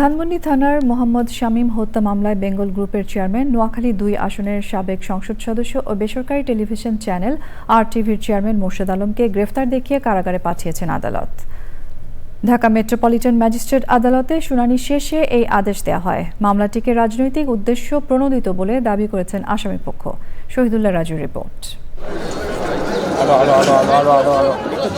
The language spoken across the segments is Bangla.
ধানমন্ডি থানার মোহাম্মদ শামীম হত্যা মামলায় বেঙ্গল গ্রুপের চেয়ারম্যান নোয়াখালী দুই আসনের সাবেক সংসদ সদস্য ও বেসরকারি টেলিভিশন চ্যানেল আর টিভির চেয়ারম্যান মোর্শেদ আলমকে গ্রেফতার দেখিয়ে কারাগারে পাঠিয়েছেন আদালত। ঢাকা মেট্রোপলিটন ম্যাজিস্ট্রেট আদালতে শুনানি শেষে এই আদেশ দেওয়া হয়। মামলাটিকে রাজনৈতিক উদ্দেশ্য প্রণোদিত বলে দাবি করেছেন আসামিপক্ষ। শহীদুল্লাহ রাজুর রিপোর্ট।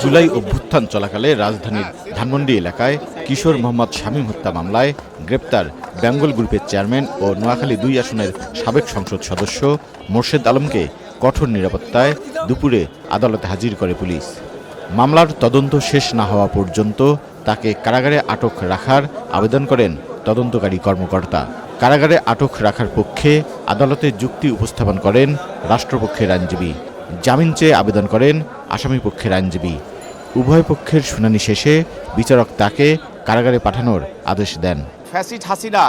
জুলাই অভ্যুত্থান চলাকালে রাজধানীর ধানমন্ডি এলাকায় কিশোর মোহাম্মদ শামীম হত্যা মামলায় গ্রেপ্তার বেঙ্গল গ্রুপের চেয়ারম্যান ও নোয়াখালী দুই আসনের সাবেক সংসদ সদস্য মোর্শেদ আলমকে কঠোর নিরাপত্তায় দুপুরে আদালতে হাজির করে পুলিশ। মামলার তদন্ত শেষ না হওয়া পর্যন্ত তাকে কারাগারে আটক রাখার আবেদন করেন তদন্তকারী কর্মকর্তা। কারাগারে আটক রাখার পক্ষে আদালতে যুক্তি উপস্থাপন করেন রাষ্ট্রপক্ষের আইনজীবী। জামিন চেয়ে আবেদন করেন আসামি পক্ষের আইনজীবী। উভয় পক্ষের শুনানি শেষে বিচারক তাকে কারাগারে পাঠানোর আদেশ দেন। ফ্যাসিড হাসিনা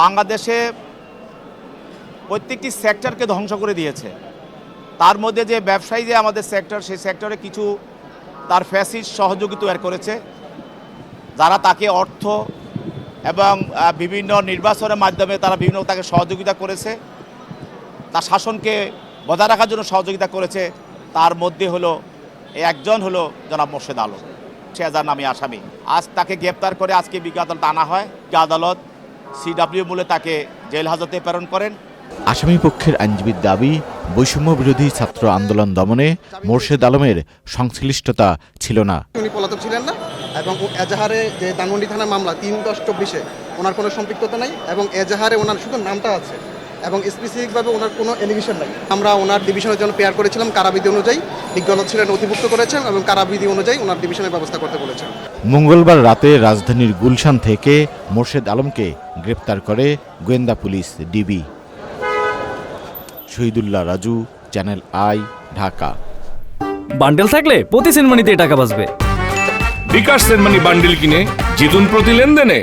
বাংলাদেশে প্রত্যেকটি সেক্টরকে ধ্বংস করে দিয়েছে। তার মধ্যে যে ব্যবসায়ী যে আমাদের সেক্টর, সেই সেক্টরে কিছু তার ফ্যাসিড সহযোগী তৈরি করেছে। যারা তাকে অর্থ এবং বিভিন্ন নির্বাচনের মাধ্যমে তারা বিভিন্ন তাকে সহযোগিতা করেছে। তার শাসনকে বজায় রাখার জন্য সহযোগিতা করেছে। তার মধ্যে হলো একজন হলো জনাব মোর্শেদ আলম। শেজার নামে আসামি। আজ তাকে গ্রেপ্তার করে আজকে বিজ্ঞ আদালত আনা হয়। বিজ্ঞ আদালত সিডাব্লিউ মূলে তাকে জেল হাজতে প্রেরণ করেন। আসামি পক্ষের আইনজীবীর দাবি বৈষম্য বিরোধী ছাত্র আন্দোলন দমনে মোর্শেদ আলমের সংশ্লিষ্টতা ছিল না। উনি পলাতক ছিলেন না এবং এজাহারে যে ধানমন্ডি থানার মামলা তিন দশ চব্বিশে ওনার কোনো সম্পৃক্ততা নাই এবং এজাহারে ওনার শুধু নামটা আছে। এবং স্পেসিফিকভাবে ওনার কোনো এলিগেশন নাই। আমরা ওনার ডিভিশনের জন্য পেয়ার করেছিলাম কারাবিধি অনুযায়ী। বিজ্ঞান ছিলেন নথিভুক্ত করেছেন এবং কারাবিধি অনুযায়ী ওনার ডিভিশনের ব্যবস্থা করতে বলেছেন। মঙ্গলবার রাতে রাজধানীর গুলশান থেকে মোর্শেদ আলমকে গ্রেপ্তার করে গোয়েন্দা police DB. Shahidullah Raju channel I Dhaka. Bundle থাকলে প্রতি সিনেমানিতে টাকা বাঁচবে। বিকাশ সেনমানি বান্ডিল কিনে জিতুন প্রতি লেনদেনে।